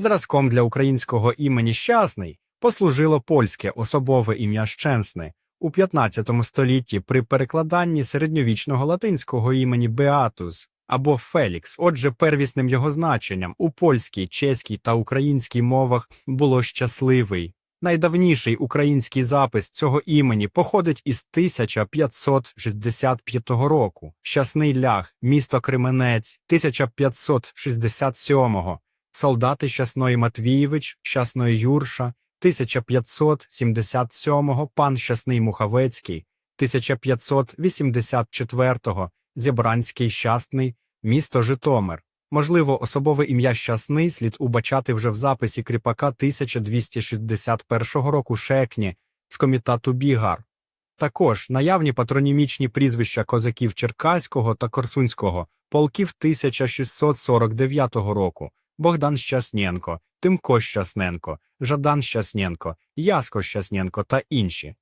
Зразком для українського імені Щасний послужило польське особове ім'я Щенсне у 15 столітті при перекладанні середньовічного латинського імені Беатус або Фелікс. Отже, первісним його значенням у польській, чеській та українській мовах було щасливий. Найдавніший український запис цього імені походить із 1565 року. Щасний лях, місто Кременець, 1567 солдати Щасної Матвієвич, Щасної Юрша, 1577 пан Щасний Мухавецький, 1584 Зібранський Щасний, місто Житомир. Можливо, особове ім'я Щасний слід убачати вже в записі кріпака 1261 року Шекні з комітату Бігар. Також наявні патронімічні прізвища козаків Черкаського та Корсунського, полків 1649 року, Богдан Щасненко, Тимко Щасненко, Жадан Щасненко, Яско Щасненко та інші.